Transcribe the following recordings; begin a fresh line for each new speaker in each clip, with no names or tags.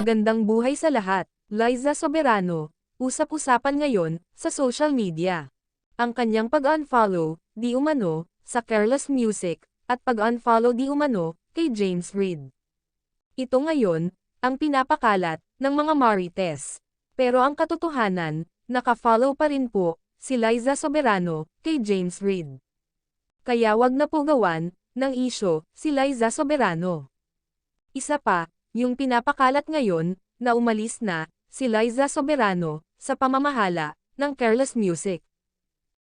Magandang buhay sa lahat. Liza Soberano, usap-usapan ngayon, sa social media. Ang kanyang pag-unfollow, di umano, sa Careless Music, at pag-unfollow di umano, kay James Reid. Ito ngayon, ang pinapakalat, ng mga Marites. Pero ang katotohanan, naka-follow pa rin po, si Liza Soberano, kay James Reid. Kaya wag na po gawan, ng isyo, si Liza Soberano. Isa pa, yung pinapakalat ngayon, na umalis na, si Liza Soberano, sa pamamahala, ng Careless Music.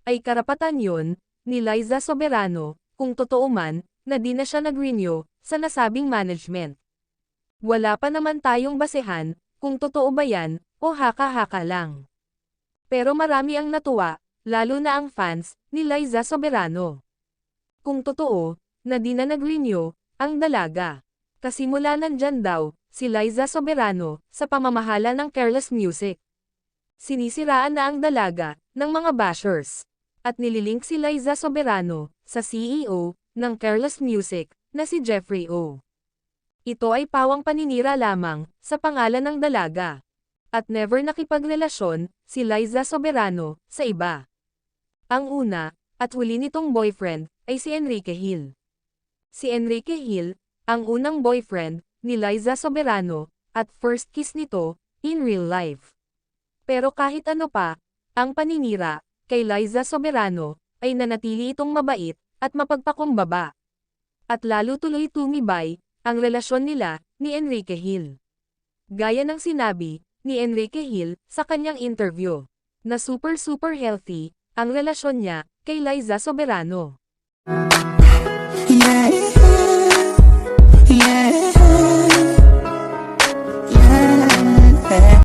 Ay karapatan yon ni Liza Soberano, kung totoo man, na di na siya nag-renew, sa nasabing management. Wala pa naman tayong basehan, kung totoo ba yan, o haka-haka lang. Pero marami ang natuwa, lalo na ang fans, ni Liza Soberano. Kung totoo, na di na nag-renew, ang dalaga. Kasi mula nandyan daw, si Liza Soberano, sa pamamahala ng Careless Music. Sinisiraan na ang dalaga, ng mga bashers. At nililink si Liza Soberano, sa CEO, ng Careless Music, na si Jeffrey O. Ito ay pawang paninira lamang, sa pangalan ng dalaga. At never nakipagrelasyon, si Liza Soberano, sa iba. Ang una, at huli nitong boyfriend, ay si Enrique Hill. Si Enrique Hill, ang unang boyfriend, ni Liza Soberano, at first kiss nito, in real life. Pero kahit ano pa, ang paninira, kay Liza Soberano, ay nanatili itong mabait, at mapagpakumbaba. At lalo tuloy tumibay, ang relasyon nila, ni Enrique Hill. Gaya ng sinabi, ni Enrique Hill, sa kanyang interview, na super super healthy, ang relasyon niya, kay Liza Soberano.